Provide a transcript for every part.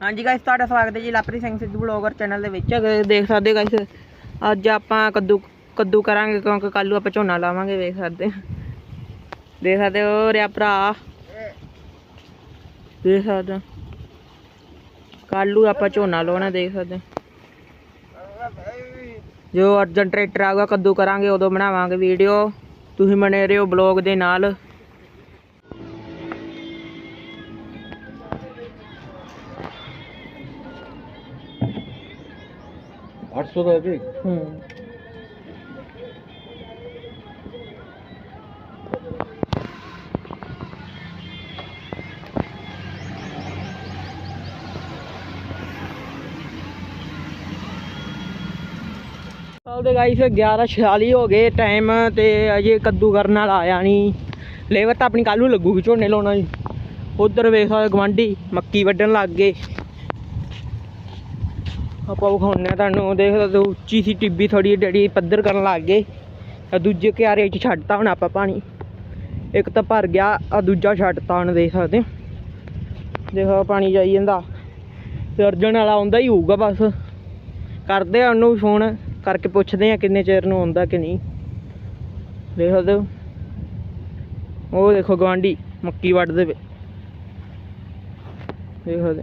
ਹਾਂਜੀ ਗਾਇਸ ਤੁਹਾਡਾ ਸਵਾਗਤ ਹੈ ਜੀ ਲਾਪਰੀ ਸਿੰਘ ਸਿੱਧੂ ਬਲੌਗਰ ਚੈਨਲ ਦੇ ਵਿੱਚ। ਦੇਖ ਸਕਦੇ ਗਾਇਸ ਅੱਜ ਆਪਾਂ ਕੱਦੂ ਕੱਦੂ ਕਰਾਂਗੇ ਕਿਉਂਕਿ ਕੱਲ੍ਹ ਨੂੰ ਆਪਾਂ ਝੋਨਾ ਲਾਵਾਂਗੇ, ਵੇਖ ਸਕਦੇ ਦੇਖ ਸਕਦੇ ਹੋ ਰਿਆ ਭਰਾ। ਦੇਖ ਸਕਦੇ ਹੋ। ਨੂੰ ਆਪਾਂ ਝੋਨਾ ਲਾਉਣਾ, ਦੇਖ ਸਕਦੇ ਜੋ ਅਰਜਨ ਟਰੈਕਟਰ ਆਊਗਾ, ਕੱਦੂ ਕਰਾਂਗੇ, ਉਦੋਂ ਬਣਾਵਾਂਗੇ ਵੀਡੀਓ ਤੁਸੀਂ ਬਣੇ ਰਹੋ ਬਲੌਗ ਦੇ ਨਾਲ। 800 ਦਾ ਗਾਈਸ 11:46 ਹੋ। ਗਏ ਟਾਈਮ ਤੇ ਅਜੇ ਕੱਦੂ ਕਰਨ ਵਾਲਾ ਆਇਆ ਨਹੀਂ ਲੇਵਰ ਤਾਂ ਆਪਣੀ ਕੱਲ ਨੂੰ ਲੱਗੂਗੀ ਝੋਨੇ ਲਾਉਣਾ ਜੀ। ਉਧਰ ਵੇਖ ਗਵਾਂਢੀ ਮੱਕੀ ਵੱਢਣ ਲੱਗ ਗਏ। ਆਪਾਂ ਵਿਖਾਉਂਦੇ ਆ ਤੁਹਾਨੂੰ, ਦੇਖ ਸਕਦੇ ਉੱਚੀ ਸੀ ਟਿੱਬੀ ਥੋੜੀ ਜਿਹੜੀ ਪੱਧਰ ਕਰਨ ਲੱਗ ਗਏ। ਆ ਦੂਜੇ ਕਿਆਰੇ 'ਚ ਛੱਡਤਾ ਹੁਣ ਆਪਾਂ ਪਾਣੀ। ਇੱਕ ਤਾਂ ਭਰ ਗਿਆ ਆ ਦੂਜਾ ਛੱਡਤਾ ਹੁਣ ਦੇਖ ਸਕਦੇ ਦੇਖੋ ਪਾਣੀ ਜਾਈ ਜਾਂਦਾ। ਤੇ ਵਾਲਾ ਆਉਂਦਾ ਹੀ ਹੋਊਗਾ ਬਸ। ਕਰਦੇ ਆ ਉਹਨੂੰ ਫੋਨ, ਕਰਕੇ ਪੁੱਛਦੇ ਆ ਕਿੰਨੇ ਚਿਰ ਨੂੰ ਆਉਂਦਾ ਕਿ ਨਹੀਂ। ਦੇਖ ਸਕਦੇ ਹੋ। ਉਹ ਦੇਖੋ ਗਵਾਂਢੀ ਮੱਕੀ ਵੱਢਦੇ ਪਏ। ਦੇਖ ਸਕਦੇ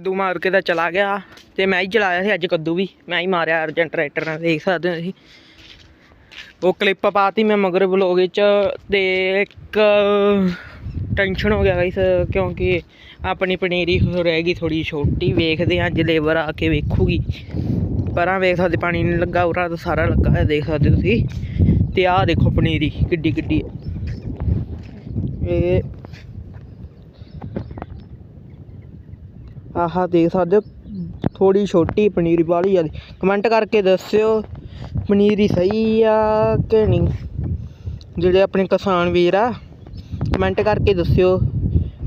ਕੱਦੂ ਮਾਰ ਕੇ ਤਾਂ ਚਲਾ ਗਿਆ ਤੇ ਮੈਂ ਹੀ ਚਲਾਇਆ ਸੀ ਅੱਜ ਕੱਦੂ ਵੀ। ਮੈਂ ਹੀ ਮਾਰਿਆ ਅਰਜੈਂਟ ਟਰੈਕਟਰ ਨਾਲ, ਦੇਖ ਸਕਦੇ ਹੋ ਤੁਸੀਂ। ਉਹ ਕਲਿੱਪ ਪਾਤੀ ਮੈਂ ਮਗਰ ਬਲੌਗ ਵਿੱਚ ਤੇ ਇੱਕ ਟੈਨਸ਼ਨ ਹੋ ਗਿਆ ਗਾਇਸ ਕਿਉਂਕਿ ਆਪਣੀ ਪਨੀਰੀ ਹੋ ਰਹਿ ਗਈ ਥੋੜੀ ਛੋਟੀ, ਵੇਖਦੇ ਹਾਂ ਅੱਜ ਲੇਬਰ ਆ ਕੇ ਵੇਖੂਗੀ। ਪਰਾਂ ਵੇਖ ਸਕਦੇ, ਪਾਣੀ ਨਹੀਂ ਲੱਗਾ, ਉਰਾ ਤਾਂ ਸਾਰਾ ਲੱਗਾ ਹੈ ਦੇਖ ਸਕਦੇ ਤੁਸੀਂ। ਤੇ ਆਹ ਦੇਖੋ ਪਨੀਰੀ ਕਿੱਡੀ ਕਿੱਡੀ ਇਹ ਆਹ, ਦੇਖ ਸਕਦੇ ਹੋ ਥੋੜੀ ਛੋਟੀ ਪਨੀਰੀ ਵਾਲੀ ਆ। ਕਮੈਂਟ ਕਰਕੇ ਦੱਸਿਓ, ਪਨੀਰੀ ਸਹੀ ਆ ਕਿ ਨਹੀਂ? ਜਿਹੜੇ ਆਪਣੇ ਕਿਸਾਨ ਵੀਰ ਆ ਕਮੈਂਟ ਕਰਕੇ ਦੱਸਿਓ,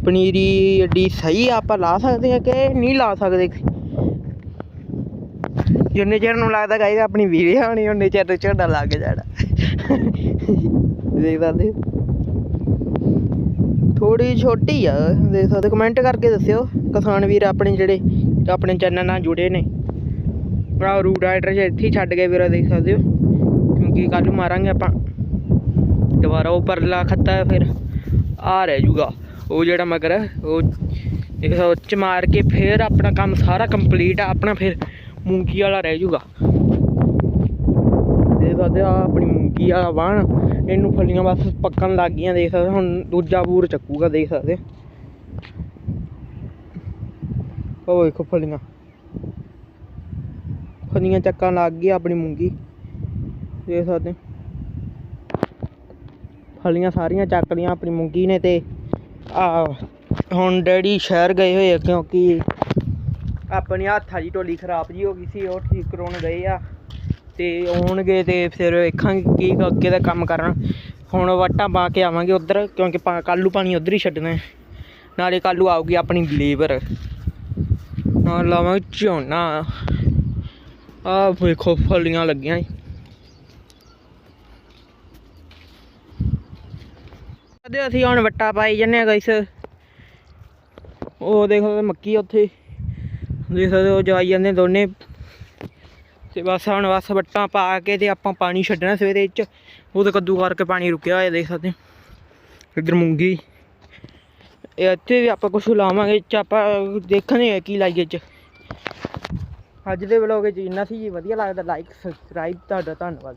ਪਨੀਰੀ ਏਡੀ ਸਹੀ ਆ, ਆਪਾਂ ਲਾ ਸਕਦੇ ਆ ਕਿ ਨਹੀਂ ਲਾ ਸਕਦੇ? ਜਿੰਨੇ ਚਿਰ ਨੂੰ ਲੱਗਦਾ ਗਾਇਸ ਆਪਣੀ ਵੀਡੀਓ ਆਣੀ ਉਹਨੇ ਚਿਰ ਨੂੰ ਝੰਡਾ ਲੱਗ ਜਾਣਾ। ਦੇਖ ਸਕਦੇ ਥੋੜੀ ਛੋਟੀ ਆ, ਦੇਖ ਸਕਦੇ ਕਮੈਂਟ ਕਰਕੇ ਦੱਸਿਓ। ਕਿਸਾਨ ਵੀਰ ਆਪਣੇ ਜਿਹੜੇ ਆਪਣੇ ਚੈਨਲ ਨਾਲ ਜੁੜੇ ਨੇ। ਭਰਾ ਰੂਟ ਰਾਈਡਰ ਜੇ ਇੱਥੇ ਹੀ ਛੱਡ ਗਏ ਵੀਰ, ਦੇਖ ਸਕਦੇ ਹੋ। ਕਿਉਂਕਿ ਕੱਲ ਨੂੰ ਮਾਰਾਂਗੇ ਆਪਾਂ। ਦੁਬਾਰਾ ਉਹ ਪਰਲਾ ਖੱਤਾ ਫਿਰ ਆ ਰਹਿ ਜੂਗਾ ਉਹ ਜਿਹੜਾ ਮਗਰ, ਉਹ ਇੱਕ ਸੌ ਚ ਮਾਰ ਕੇ ਫਿਰ ਆਪਣਾ ਕੰਮ ਸਾਰਾ ਕੰਪਲੀਟ ਆ, ਆਪਣਾ ਫਿਰ ਮੂੰਗੀ ਵਾਲਾ ਰਹਿ ਜੂਗਾ ਸਕਦੇ ਆ, ਆਪਣੀ ਮੂੰਗੀ ਆ ਵਾਣ ਇਹਨੂੰ ਫਲੀਆਂ ਬਸ ਪੱਕਣ ਲੱਗ ਗਈਆਂ ਦੇਖ ਸਕਦੇ, ਹੁਣ ਦੂਜਾ ਬੂਰ ਚੱਕੂਗਾ ਦੇਖ ਸਕਦੇ। ਉਹ ਵੇਖੋ ਫਲੀਆਂ। ਫਲੀਆਂ ਚੱਕਣ ਲੱਗ ਗਈ ਆਪਣੀ ਮੂੰਗੀ। ਦੇਖ ਸਕਦੇ। ਫਲੀਆਂ ਸਾਰੀਆਂ ਚੱਕ ਲਈਆਂ ਆਪਣੀ ਮੂੰਗੀ ਨੇ ਤੇ ਆ, ਹੁਣ ਡੈਡੀ ਸ਼ਹਿਰ ਗਏ ਹੋਏ ਕਿਉਂਕਿ ਆਪਣੀ ਹੱਥਾਂ ਦੀ ਢੋਲੀ ਖਰਾਬ ਜੀ ਹੋ ਗਈ ਸੀ, ਉਹ ਠੀਕ ਕਰਾਉਣ ਗਏ ਆ। ਤੇ ਆਉਣਗੇ ਤੇ ਫਿਰ ਵੇਖਾਂਗੇ ਕੀ ਅੱਗੇ ਦਾ ਕੰਮ ਕਰਨ। ਹੁਣ ਵਟਾਂ ਪਾ ਕੇ ਆਵਾਂਗੇ ਉਧਰ, ਕਿਉਂਕਿ ਕੱਲੂ ਪਾਣੀ ਉਧਰ ਹੀ ਛੱਡਣਾ ਹੈ। ਨਾਲੇ ਕੱਲੂ ਆਊਗੀ ਆਪਣੀ ਲੇਬਰ। ਨਾਲ ਲਾਵਾਂਗੇ ਝੋਨਾ। ਆਹ ਵੇਖੋ ਫਲੀਆਂ ਲੱਗੀਆਂ ਈ। ਕਦੇ ਅਸੀਂ ਹੁਣ ਵੱਟਾ ਪਾਈ ਜੰਨੇ ਆ ਗਾਇਸ। ਉਹ ਦੇਖੋ ਮੱਕੀ ਉੱਥੇ। ਦੇਖ ਸਕਦੇ ਹੋ ਜਾਈ ਜਾਂਦੇ ਦੋਨੇ। ਤੇ ਬਸ ਹੁਣ ਬਸ ਵੱਟਾਂ ਪਾ ਕੇ ਤੇ ਆਪਾਂ ਪਾਣੀ ਛੱਡਣਾ ਸਵੇਰੇ ਚ। ਉਹਦੇ ਕੱਦੂ ਕਰਕੇ ਪਾਣੀ ਰੁਕਿਆ ਹੋਇਆ ਦੇਖ ਸਕਦੇ ਇੱਧਰ ਮੂੰਗੀ। ਇਹ ਇੱਥੇ ਵੀ ਆਪਾਂ ਕੁਝ ਲਾਵਾਂਗੇ ਚ ਆਪਾਂ ਦੇਖਣੇ ਆ ਕੀ ਲਾਈਏ ਚ। ਅੱਜ ਦੇ ਵਲੋਗ ਚ ਇੰਨਾ ਸੀ ਜੀ, ਵਧੀਆ ਲੱਗਦਾ ਲਾਈਕ ਸਬਸਕ੍ਰਾਈਬ ਤੁਹਾਡਾ, ਧੰਨਵਾਦ।